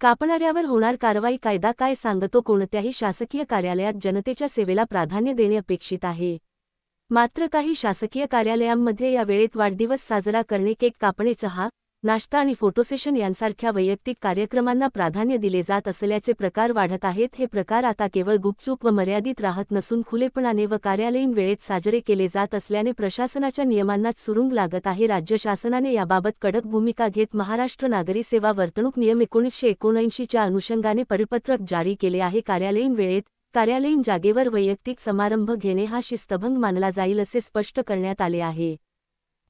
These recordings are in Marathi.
कापणाऱ्यावर होणार कारवाई कायदा काय सांगतो कोणत्याही शासकीय कार्यालयात जनतेच्या सेवेला प्राधान्य देणे अपेक्षित आहे. मात्र काही शासकीय कार्यालयांमध्ये या वेळेत वाढदिवस साजरा करणे केक कापणे चहा नाश्ता आणि फोटोसेशन यांसारख्या वैयक्तिक कार्यक्रमांना प्राधान्य दिले जात असल्याचे प्रकार वाढत आहेत. हे प्रकार आता केवळ गुपचूप व मर्यादित राहत नसून खुलेपणाने व कार्यालयीन वेळेत साजरे केले जात असल्याने प्रशासनाच्या नियमांनाच सुरुंग लागत आहे. राज्य शासनाने याबाबत कडक भूमिका घेत महाराष्ट्र नागरी सेवा वर्तणूक नियम एकोणीसशे एकोणऐंशीच्या अनुषंगाने परिपत्रक जारी केले आहे. कार्यालयीन वेळेत कार्यालयीन जागेवर वैयक्तिक समारंभ घेणे हा शिस्तभंग मानला जाईल असे स्पष्ट करण्यात आले आहे.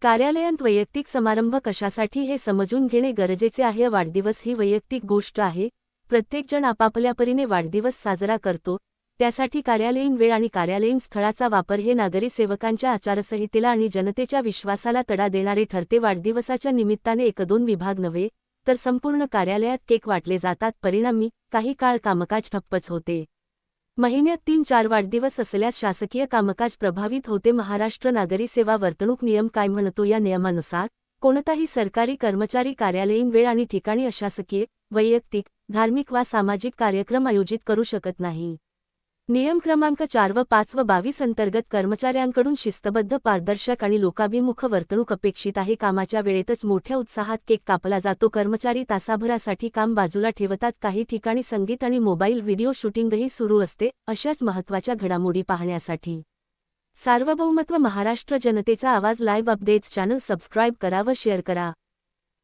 कार्यालयात वैयक्तिक समारंभ कशासाठी हे समजून घेणे गरजेचे आहे. वाढदिवस ही वैयक्तिक गोष्ट आहे. प्रत्येकजण आपापल्या परीने वाढदिवस साजरा करतो. त्यासाठी कार्यालयीन वेळ आणि कार्यालयीन स्थळाचा वापर हे नागरी सेवकांच्या आचारसंहितेला आणि जनतेच्या विश्वासाला तडा देणारे ठरते. वाढदिवसाच्या निमित्ताने एक दोन विभाग नव्हे तर संपूर्ण कार्यालयात केक वाटले जातात. परिणामी काही काळ कामकाज ठप्पच होते. महिन्यात तीन चार वाढदिवस असल्यास शासकीय कामकाज प्रभावित होते. महाराष्ट्र नागरी सेवा वर्तणूक नियम काय म्हणतो? या नियमानुसार कोणताही सरकारी कर्मचारी कार्यालयीन वेळ आणि ठिकाणी अशासकीय वैयक्तिक धार्मिक वा सामाजिक कार्यक्रम आयोजित करू शकत नाही. नियम क्रमांक चार व पाच व बावीस अंतर्गत कर्मचाऱ्यांकडून शिस्तबद्ध पारदर्शक आणि लोकाभिमुख वर्तणूक अपेक्षित आहे. कामाच्या वेळेतच मोठ्या उत्साहात केक कापला जातो. कर्मचारी तासाभरासाठी काम बाजूला ठेवतात. काही ठिकाणी संगीत आणि मोबाईल व्हिडिओ शूटिंगही सुरू असते. अशाच महत्त्वाच्या घडामोडी पाहण्यासाठी सार्वभौमत्व महाराष्ट्र जनतेचा आवाज लाईव्ह अपडेट्स चॅनल सबस्क्राईब करा व शेअर करा.